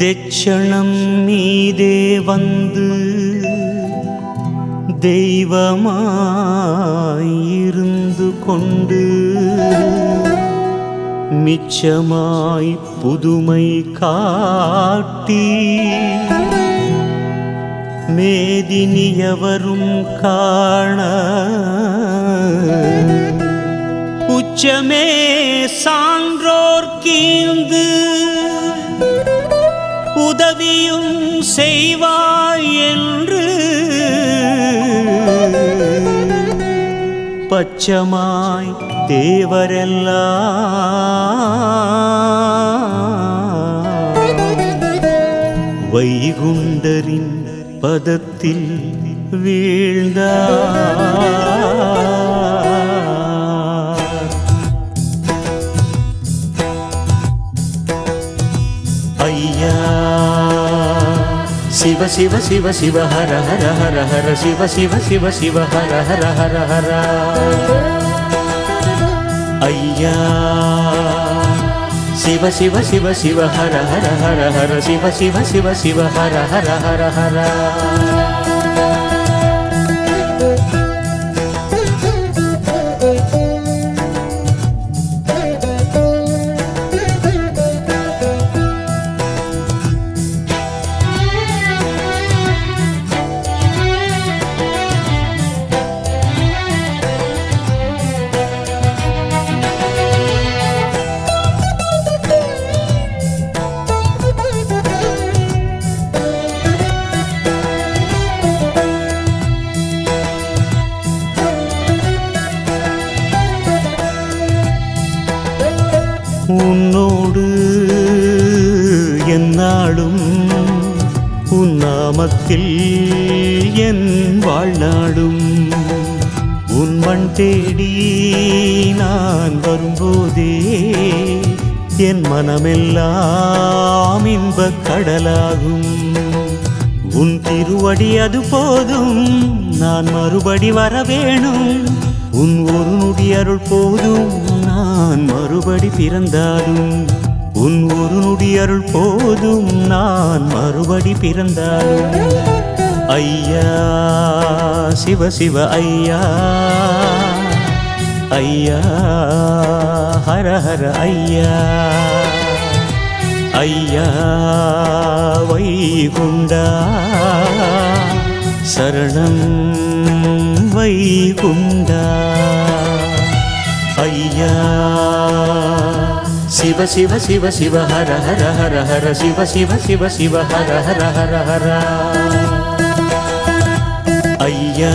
தெச்சணம் மீதே வந்து தெய்வமாயிருந்து கொண்டு மிச்சமாய் புதுமை காட்டி மேதினியவரும் காண உச்சமே சான்றோர் உதவியும் செய்வாய் என்று. பச்சமாய் தேவரெல்லாம் வைகுண்டரின் பதத்தில் வீழ்ந்தார் சிவ சிவ சிவ சிவ ஹர ஹர ஹர ஹர சிவ சிவ சிவ சிவ ஹர ஹர ஹர ஹர ஐயா சிவ சிவ சிவ சிவ ஹர ஹர ஹர ஹர சிவ சிவ சிவ சிவ ஹர ஹர ஹர ஹர நாமத்தில் என் வாழ்நாடும் உன் மண் தேடி நான் வரும்போதே என் மனமெல்லாம் இன்பக் கடலாகும். உன் திருவடி அது போதும் நான் மறுபடி வர வேணும் உன் ஒரு நொடி அருள் போதும் நான் மறுபடி பிறந்தாலும். உன் ஒரு நொடி போதும் நான் மறுபடி பிறந்தாலும். ஐயா சிவ சிவ ஐயா. ஐயா ஹர ஹர ஐயா. ஐயா வைகுண்டா. சரணம் வைகுண்டா. சிவ சிவ சிவ சிவ ஹர ஹர ஹர ஹர சிவ சிவ சிவ சிவ ஹர ஹர ஹர ஹர ஐயா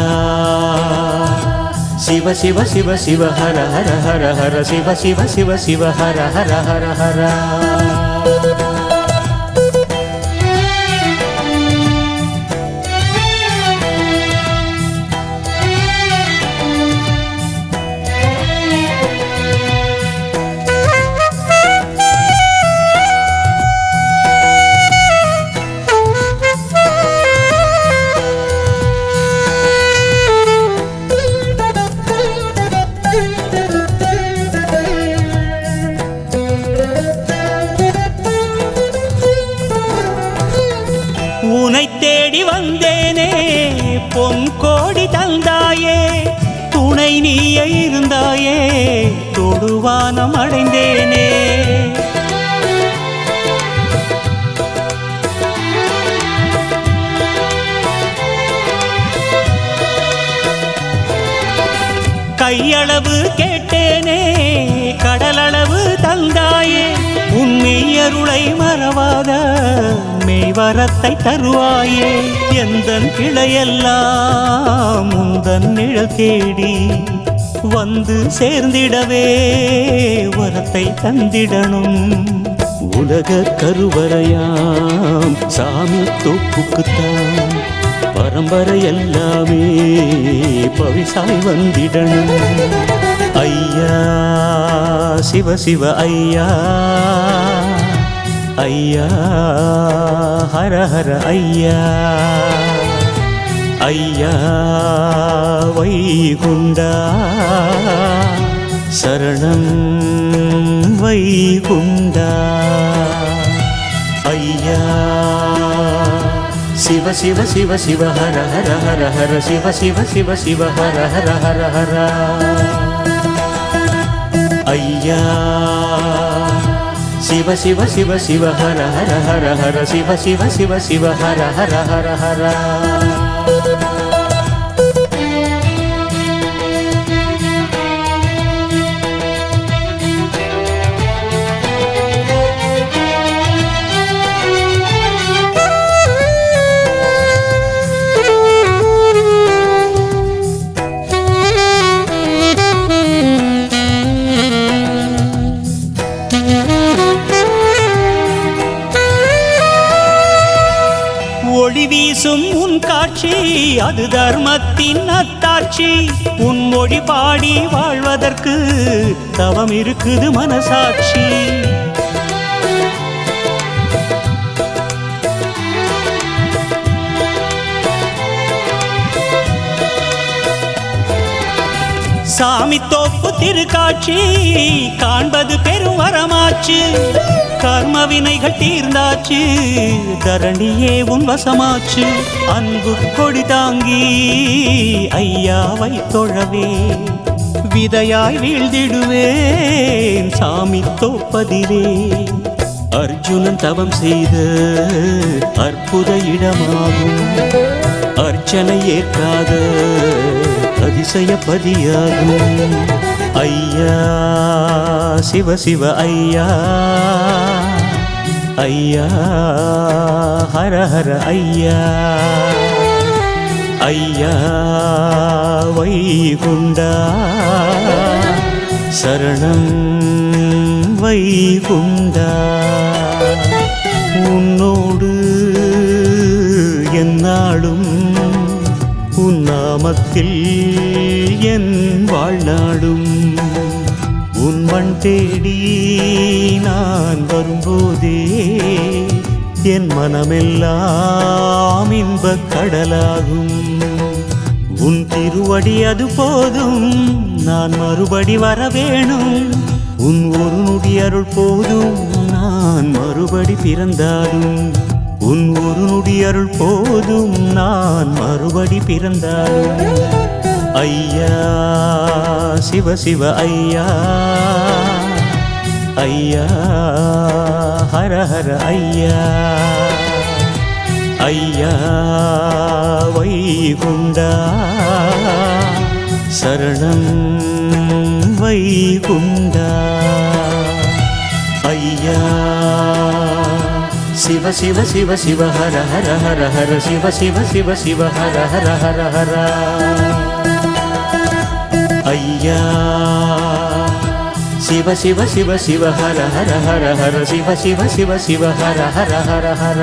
சிவ சிவ சிவ சிவ ஹர ஹர ஹர ஹர சிவ சிவ சிவ சிவ ஹர ஹர ஹர ஹர தொடுவானம் அடைந்தேனே கையளவு கேட்டேனே கடலளவு தந்தாயே உண்மையருளை மறவாத மெய்வரத்தை தருவாயே. எந்தன் கிளையெல்லாம் முந்தன் நிழல் தேடி வந்து சேர்ந்திடவே வரத்தை தந்திடணும். உலக கருவறையாம் சாமி தொப்புக்குத்தான் பரம்பரை எல்லாமே பவிசாய் வந்திடணும். ஐயா சிவ சிவ ஐயா ஐயா ஹர ஹர ஐயா. ஐயா வைகுண்டா சரணம் வைகுண்டா ஐயா சிவ சிவ சிவ சிவ ஹர ஹர ஹர ஹர சிவ சிவ சிவ சிவ ஹர ஹர ஹர ஹர ஐயா சிவ சிவ சிவ சிவ ஹர ஹர ஹர ஹர சிவ சிவ சிவ சிவ ஹர ஹர ஹர ஹர வீசும் உன் காட்சி அது தர்மத்தின் அத்தாட்சி. உன் மொழி பாடி வாழ்வதற்கு தவம் இருக்குது மனசாட்சி. சாமி தோப்பு திருக்காட்சி காண்பது பெரும் வரமாச்சு. கர்ம வினைகள் தீர்ந்தாச்சு தரணியே உன் வசமாச்சு. அன்பு கொடி தாங்கி ஐயாவை தொழவே விதையாய் வீழ்ந்திடுவேன் சாமி தோப்பதிலே. அர்ஜுனன் தவம் செய்த அற்புத இடமாகும் அர்ச்சனை ஏற்காத அதிசயப்பதியாகும். ஐயா சிவ சிவ ஐயா. ஐயா ஹர ஹர ஐயா. ஐயா வைகுண்டா. சரணம் வைகுண்டா. உன்னோடு நாமத்தில் என் வாழ்நாடும் உன் மண் தேடி நான் வரும்போதே என் மனமெல்லாம் இன்பக் கடலாகும். உன் திருவடி அது போதும் நான் மறுபடி வர வேணும் உன் ஒரு நொடி அருள் போதும் நான் மறுபடி பிறந்தாலும். உன் ஒரு நொடி போதும் நான் மறுபடி பிறந்தாலும் ஐயா சிவ சிவ ஐயா. ஐயா ஹர ஹர ஐயா. ஐயா வைகுண்டா. சரணம் வைகுண்டா. ஐயா சிவ சிவ சிவ சிவ ஹர ஹர ஹர ஹர சிவ சிவ சிவ சிவ ஹர ஹர ஹர ஹர ஐயா சிவ சிவ சிவ சிவ ஹர ஹர ஹர ஹர சிவ சிவ சிவ சிவ ஹர ஹர ஹர ஹர